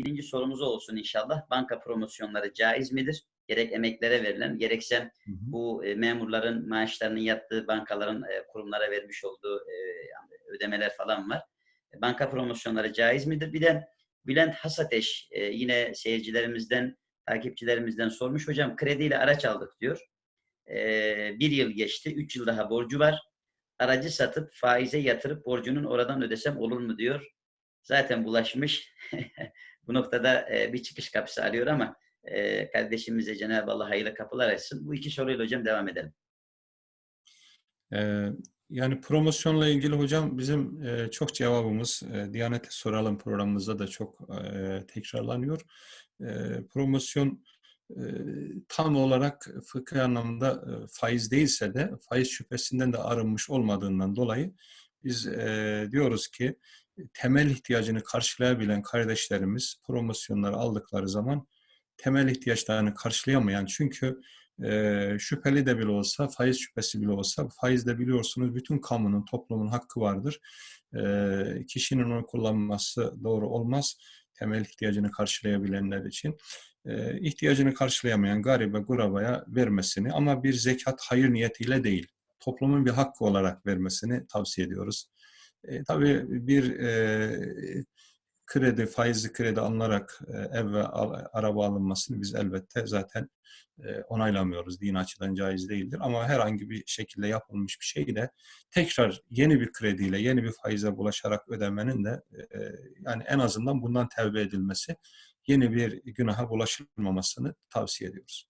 birinci sorumuz olsun inşallah. Banka promosyonları caiz midir? Gerek emeklere verilen, gerekse Hı hı. bu e, memurların maaşlarının yattığı bankaların e, kurumlara vermiş olduğu e, yani ödemeler falan var. Banka promosyonları caiz midir? Bir de Bülent Hasateş e, yine seyircilerimizden, takipçilerimizden sormuş. Hocam krediyle araç aldık diyor. E, bir yıl geçti. Üç yıl daha borcu var. Aracı satıp faize yatırıp borcunun oradan ödesem olur mu diyor. Zaten bulaşmış. Bu noktada e, bir çıkış kapısı arıyor ama e, kardeşimize Cenab-ı Allah hayırlı kapılar açsın. Bu iki soruyla hocam devam edelim. Ee, yani promosyonla ilgili hocam bizim e, çok cevabımız e, Diyanet'e soralım programımızda da çok e, tekrarlanıyor. E, promosyon e, tam olarak fıkıh anlamında e, faiz değilse de faiz şüphesinden de arınmış olmadığından dolayı biz e, diyoruz ki temel ihtiyacını karşılayabilen kardeşlerimiz promosyonları aldıkları zaman temel ihtiyaçlarını karşılayamayan çünkü e, şüpheli de bile olsa, faiz şüphesi bile olsa, faiz de biliyorsunuz bütün kamunun, toplumun hakkı vardır. E, kişinin onu kullanması doğru olmaz. Temel ihtiyacını karşılayabilenler için. E, ihtiyacını karşılayamayan garibe, gurabaya vermesini ama bir zekat hayır niyetiyle değil, toplumun bir hakkı olarak vermesini tavsiye ediyoruz. E, tabii bir e, kredi, faizli kredi alınarak e, ev ve al- araba alınmasını biz elbette zaten e, onaylamıyoruz. Din açıdan caiz değildir. Ama herhangi bir şekilde yapılmış bir şeyi de tekrar yeni bir krediyle, yeni bir faize bulaşarak ödemenin de e, yani en azından bundan tevbe edilmesi, yeni bir günaha bulaşılmamasını tavsiye ediyoruz.